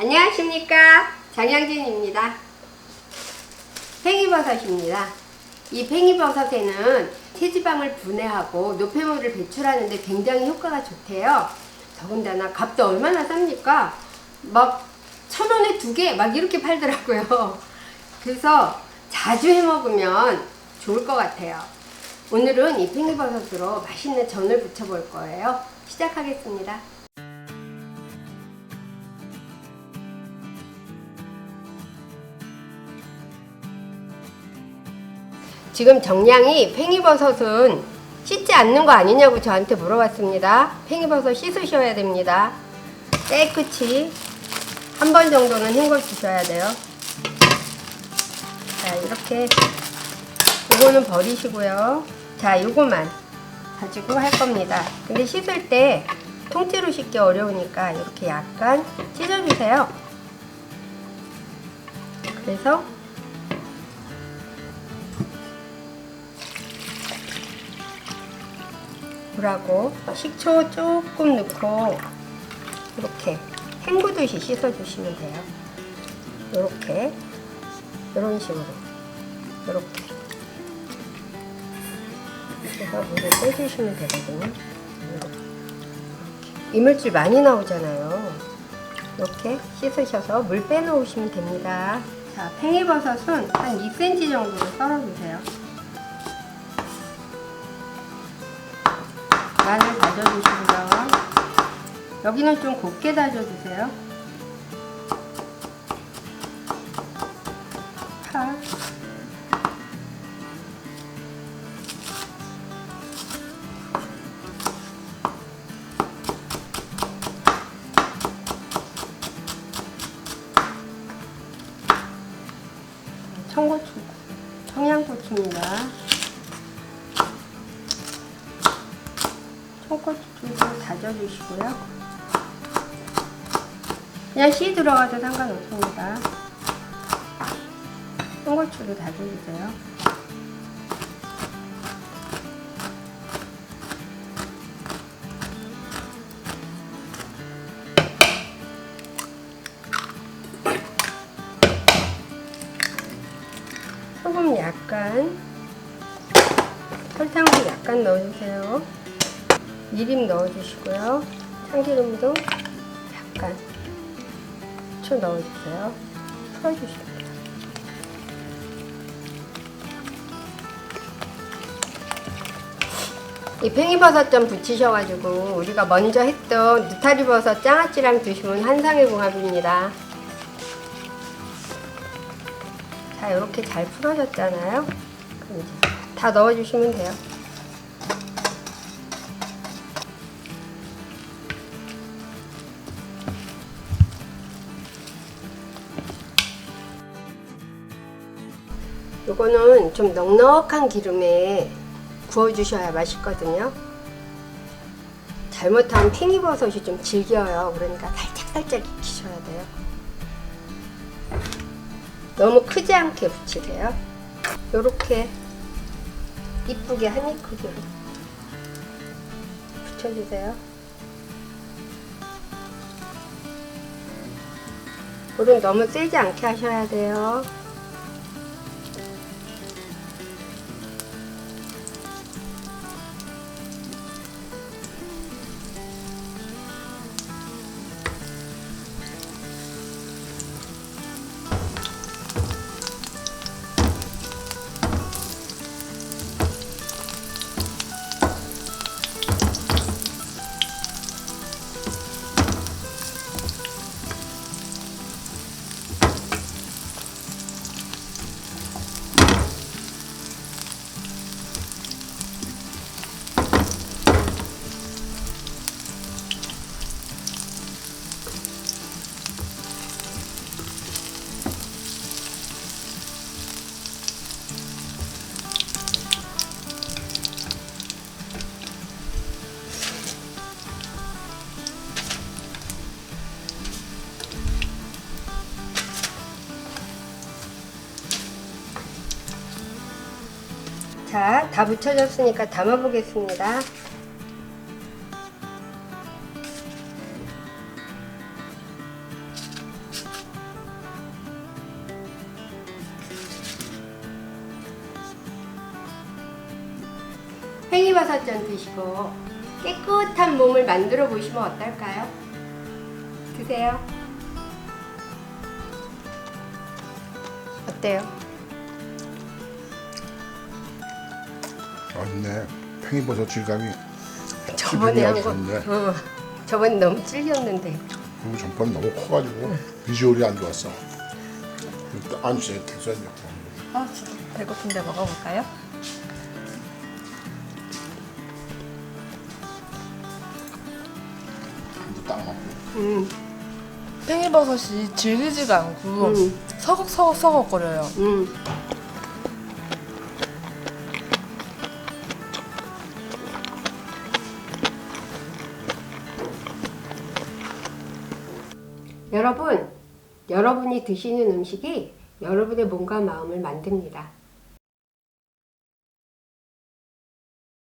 안녕하십니까? 장양진입니다. 팽이버섯입니다. 이 팽이버섯에는 체지방을 분해하고 노폐물을 배출하는 데 굉장히 효과가 좋대요. 더군다나 값도 얼마나 쌉니까? 막 천원에 두 개 막 이렇게 팔더라고요. 그래서 자주 해 먹으면 좋을 것 같아요. 오늘은 이 팽이버섯으로 맛있는 전을 부쳐 볼 거예요. 시작하겠습니다 지금 정량이 팽이버섯은 씻지 않는 거 아니냐고 저한테 물어봤습니다. 팽이버섯 씻으셔야 됩니다. 깨끗이 한 번 정도는 헹궈 주셔야 돼요. 자, 이렇게 이거는 버리시고요. 자, 이거만 가지고 할 겁니다. 근데 씻을 때 통째로 씻기 어려우니까 이렇게 약간 찢어주세요. 그래서 물하고 식초 조금 넣고 이렇게 헹구듯이 씻어주시면 돼요. 이렇게 이런 식으로 이렇게 그래서 물을 빼주시면 되거든요. 이렇게. 이물질 많이 나오잖아요. 이렇게 씻으셔서 물 빼놓으시면 됩니다. 자, 팽이버섯은 한 2cm 정도로 썰어주세요. 마늘 다져주시고요. 여기는 좀 곱게 다져주세요. 파. 청고추, 청양고추입니다. 청고추 좀 다져주시고요. 그냥 씨 들어가도 상관없습니다. 청고추도 다져주세요. 소금 약간, 설탕도 약간 넣어주세요. 미림 넣어주시고요. 참기름도 약간 후추 넣어주세요. 풀어주십니다. 이 팽이버섯좀 부치셔가지고 우리가 먼저 했던 느타리버섯 장아찌랑 드시면 한상의 궁합입니다. 자 이렇게 잘 풀어졌잖아요. 다 넣어주시면 돼요. 요거는 좀 넉넉한 기름에 구워주셔야 맛있거든요. 잘못하면 팽이버섯이 좀 질겨요. 그러니까 살짝살짝 익히셔야 돼요. 너무 크지 않게 부치세요. 요렇게 이쁘게 한입 크기로 붙여주세요. 불은 너무 세지 않게 하셔야 돼요. 자, 다 붙여졌으니까 담아보겠습니다. 팽이버섯전 드시고 깨끗한 몸을 만들어 보시면 어떨까요? 드세요. 어때요? 맛있네. 팽이버섯 질감이 저번에 한 거, 좋네. 어, 저번에 너무 찔렸는데. 그리고 전번 너무 커가지고 비주얼이 안 좋았어. 안주에 계속 아, 진짜 배고픈데 먹어볼까요? 딱. 음, 팽이버섯이 질기지가 않고 음. 서걱서걱 서걱거려요. 음. 여러분, 여러분이 드시는 음식이 여러분의 몸과 마음을 만듭니다.